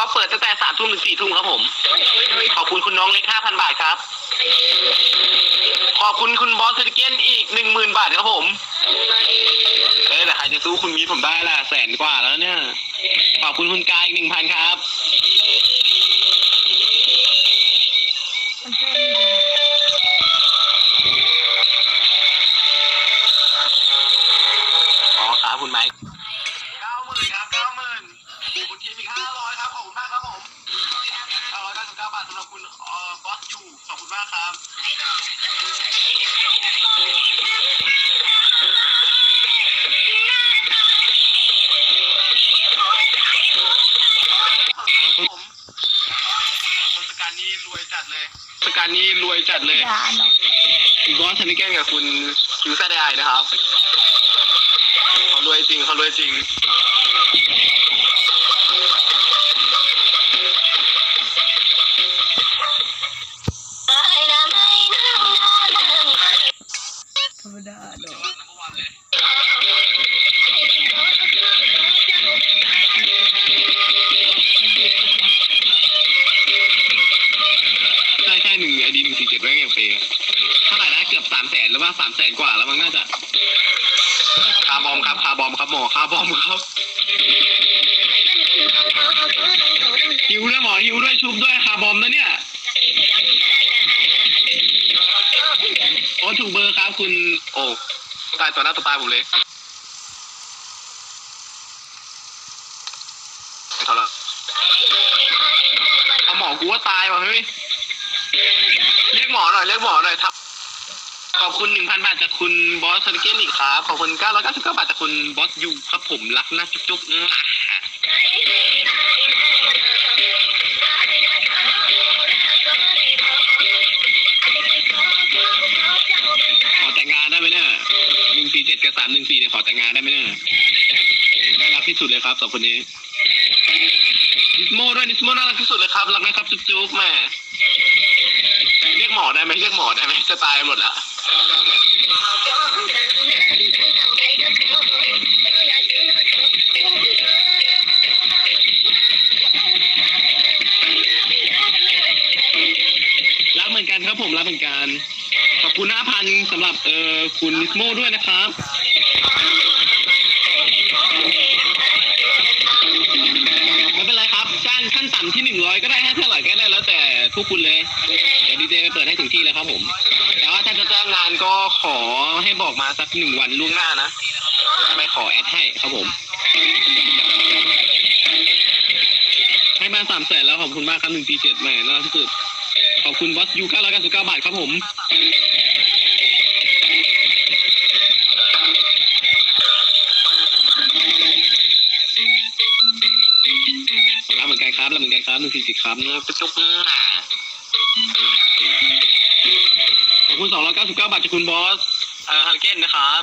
ก็เปิดตั้งแต่สามทุ่มถึงสี่ทุ่มครับผม ขอบคุณคุณน้องเล็กห้าพันบาทครับ ขอบคุณคุณบอสเซติเกนอีกหนึ่งหมื่นบาทครับผม เอ้ยแต่ใครจะสู้คุณมีผมได้ล่ะแสนกว่าแล้วเนี่ย ขอบคุณคุณกายอีกหนึ่งพันครับากครับผมทศกัณฐ์นี่รวยจัดเลยทศกัณฐ์นี่รวยจัดเลยด่าเนาะคุณบอสทันนิเกนกับคุณคิวซ่าไดนะครับเขารวยจริงเขารวยจริง ใช่ใช่หนึ่งไอดีหนึ่งสี่เจ็ดแม่งอย่างเฟย์เท่าไหร่นะเกือบสามแสนแล้วว่าสามแสนกว่าแล้วมั้งน่าจะคาร์บอมครับคาร์บอมครับหมอคาร์บอมครับฮิวด้วยหมอฮิวด้วยชุบด้วยคาร์บอมนะเนี่ยโอ้ถูกเบอร์ครับคุณโอ้ตายต่อหน้าต่อตาผมเลยายว่ะเฮ้ยเรียกหมอหน่อยเรียกหมอหน่อยครับ ขอบคุณหนึ่งพันบาทจากคุณบอสคาร์เกนอีกครับขอบคุณเก้าร้อยเก้าสิบเก้าบาทจากคุณบอสยูครับผมรักนะจุ๊บจุ๊บขอแต่งงานได้ไหมเนี่ยหนึ่งสี่เจ็ดกับสามหนึ่งสี่เนี่ยขอแต่งงานได้ไหมเนี่ยน่ารักที่สุดเลยครับสองคนนี้ นิสโมด้วยนิสโมน่ารักที่สุดเลยครับรักนะครับจุ๊บจุ๊บแม่เรียกหมอได้ไหมเรียกหมอได้ไหมจะตายหมดละรักเหมือนกันครับผมรักเหมือนกัน ขอบคุณห้าพันสำหรับเออคุณนิสโมด้วยนะครับ ต่ำที่หนึ่งร้อยก็ได้ให้เท่าไหร่ก็ได้แล้วแต่พวกคุณเลย เดี๋ยวดีเจไปเปิดให้ถึงที่เลยครับผม แต่ว่าถ้าจะจ้างงานก็ขอให้บอกมาสักหนึ่งวันล่วงหน้านะจะไปขอแอดให้ครับผม ให้มาสามแสนแล้วขอบคุณมากครับหนึ่งทีเจ็ดแหม่น่ารักที่สุด ขอบคุณบอสยูเก้าร้อยเก้าสิบเก้าบาทครับผม รับเหมือนกันครับรับเหมือนกันครับหนึ่งสี่สิบครับเนี่ยจุ๊บๆอะขอบคุณสองร้อยเก้าสิบเก้าบาทจากคุณบอสเอ่อฮันเก้นนะครับ